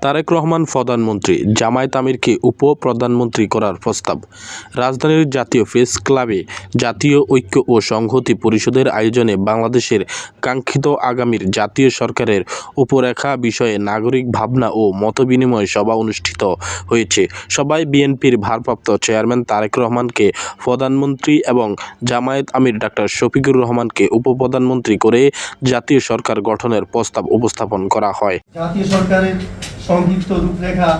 তারেক রহমান প্রধানমন্ত্রী, জামায়াত আমিরকে উপ-প্রধানমন্ত্রী করার প্রস্তাব। রাজধানীর জাতীয় প্রেস ক্লাবে জাতীয় ঐক্য ও সংহতি পরিষদের আয়োজনে বাংলাদেশের কাঙ্ক্ষিত আগামীর জাতীয় সরকারের উপরেখা বিষয়ে নাগরিক ভাবনা ও মতবিনিময় সভা অনুষ্ঠিত হয়েছে। সবাই বিএনপির ভারপ্রাপ্ত চেয়ারম্যান তারেক রহমানকে প্রধানমন্ত্রী এবং জামায়াত আমির ডাক্তার শফিকুর রহমানকে উপ-প্রধানমন্ত্রী করে জাতীয় সরকার গঠনের প্রস্তাব উপস্থাপন করা হয়। জাতীয় সরকারের সংক্ষিপ্ত রূপরেখা।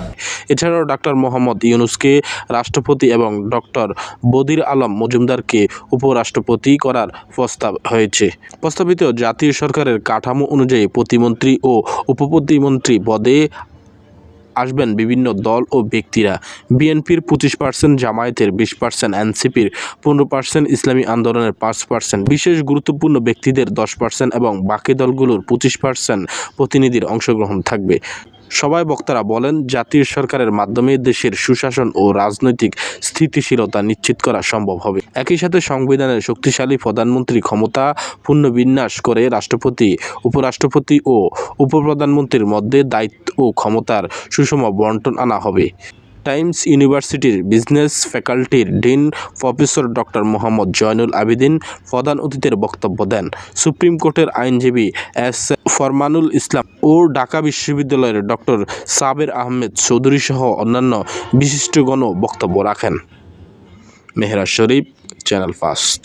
এছাড়াও ডাক্তার মোহাম্মদ ইউনুসকে রাষ্ট্রপতি এবং ডক্টর বদির আলম মজুমদারকে উপরাষ্ট্রপতি করার প্রস্তাব হয়েছে। প্রস্তাবিত জাতীয় সরকারের কাঠামো অনুযায়ী প্রতিমন্ত্রী ও উপপ্রতিমন্ত্রী পদে আসবেন বিভিন্ন দল ও ব্যক্তিরা। বিএনপির পঁচিশ পার্সেন্ট, জামায়াতের বিশ পার্সেন্ট, এনসিপির পনেরো পার্সেন্ট, ইসলামী আন্দোলনের পাঁচ পার্সেন্ট। বিশেষ গুরুত্বপূর্ণ ব্যক্তিদের দশ পার্সেন্ট এবং বাকি দলগুলোর পঁচিশ পার্সেন্ট প্রতিনিধির অংশগ্রহণ থাকবে। সবাই বক্তারা বলেন, জাতীয় সরকারের মাধ্যমে দেশের সুশাসন ও রাজনৈতিক স্থিতিশীলতা নিশ্চিত করা সম্ভব হবে। একই সাথে সংবিধানের শক্তিশালী প্রধানমন্ত্রী ক্ষমতা পুনর্বিন্যাস করে রাষ্ট্রপতি, উপরাষ্ট্রপতি ও উপপ্রধানমন্ত্রীর মধ্যে দায়িত্ব ও ক্ষমতার সুষম বন্টন আনা হবে। টাইমস ইউনিভার্সিটির business ফ্যাকাল্টির dean professor doctor Mohammad Zainul Abedin প্রধান অতিথির বক্তব্য দেন। সুপ্রিম কোর্টের আইনজীবী এস ফরমানুল ইসলাম ও ঢাকা বিশ্ববিদ্যালয়ের ডক্টর সাবের আহমেদ চৌধুরী সহ অন্যান্য বিশিষ্টগণও বক্তব্য রাখেন। Mehra Sharif, channel first.